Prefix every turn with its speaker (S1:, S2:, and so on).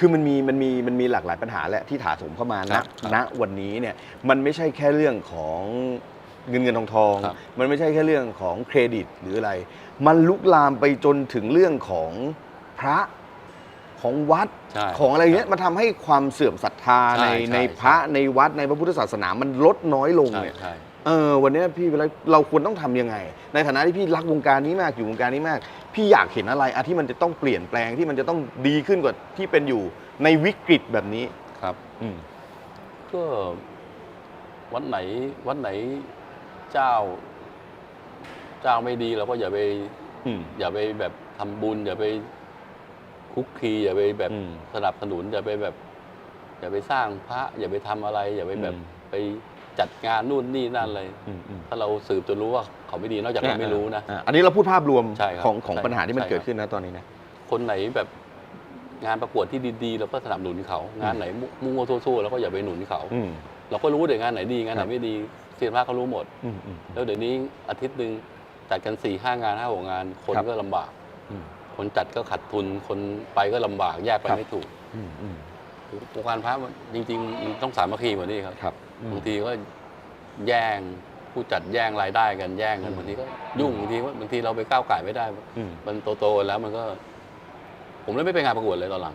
S1: คือมันมีมันมีมันมีหลากหลายปัญหาแหละที่ถาโถมเข้ามา
S2: ครั
S1: ณ
S2: บครับ
S1: ณวันนี้เนี่ยมันไม่ใช่แค่เรื่องของเงินเงินทองทอง
S2: ครับ
S1: มันไม่ใช่แค่เรื่องของเครดิตหรืออะไร มันลุกลามไปจนถึงเรื่องของพระ ของวัด
S2: ใช่
S1: ของอะไรเงี้ยมันทำให้ความเสื่อมศรัทธา
S2: ใช่
S1: ใน
S2: ใช่
S1: ในพระในวัดในพระพุทธศาสนามันลดน้อยลง
S2: ใช่
S1: เนี่ย
S2: ใช่
S1: เออวันเนี้ยพี่เวลาเราควรต้องทำยังไง ในฐานะที่พี่รักวงการนี้มากอยู่วงการนี้มาก พี่อยากเห็นอะไรอะที่มันจะต้องเปลี่ยนแปลงที่มันจะต้องดีขึ้นกว่าที่เป็นอยู่ในวิกฤตแบบนี้
S2: ครับ
S1: อืม
S2: ก็วัดไหนวัดไหนเจ้า เจ้าไม่ดีเราก็อย่าไป
S1: อืม
S2: อย่าไปแบบทำบุญ อย่าไป คุกคีอย่าไปแบบ
S1: อืม
S2: สนับสนุนอย่าไปแบบ อย่าไปสร้างพระ อย่าไปทำอะไร อย่าไปแบบ
S1: อืม
S2: ไปจัดงานนู่นนี่นั่นเลย
S1: อืมอืม
S2: ถ้าเราสืบจนรู้ว่าเขาไม่ดีนอกจากเราไม่รู้นะ
S1: อ่าอันนี้เราพูดภาพรวม
S2: ใช่ครับ
S1: ของของ
S2: ใช่
S1: ปัญหาที่มัน
S2: ใช่
S1: เกิด
S2: ครับ
S1: ขึ้นนะตอนนี้นะ
S2: คนไหนแบบงานประกวดที่ดีๆเราก็สนับสนุนเขา งานไหนมุ่งมั่วซั่วๆเราก็อย่าไปหนุนเขา
S1: อืม
S2: เราก็รู้เดี๋ยวงานไหนดีงานไห
S1: ครั
S2: น
S1: บ
S2: ไม่ดีเซียนพระเขารู้หมด
S1: อืมอืม
S2: แล้วเดี๋ยวนี้อาทิตย์หนึ่งจัดกันสี่ห้างานห้าหกงานคน
S1: ครับ
S2: ก็ลำบาก
S1: อืม
S2: คนจัดก็ขาดทุนคนไปก็ลำบากแยกไป
S1: ครับ
S2: ไม่ถูก
S1: อืมอืม
S2: วงการพระมันจริงๆมันต้องสามัคคีกว่านี้ครับ
S1: ครับอืม
S2: บางทีก็แย่งผู้จัดแย่งรายได้กันแย่งกัน
S1: อืม
S2: บางทีก็ยุ่งบางทีว่าบางทีเราไปก้าวไก่ายไม่ได้
S1: อืม
S2: มันโตๆแล้วมันก็ ผมเลยไม่ไปงานประกวดเลยตอนหลัง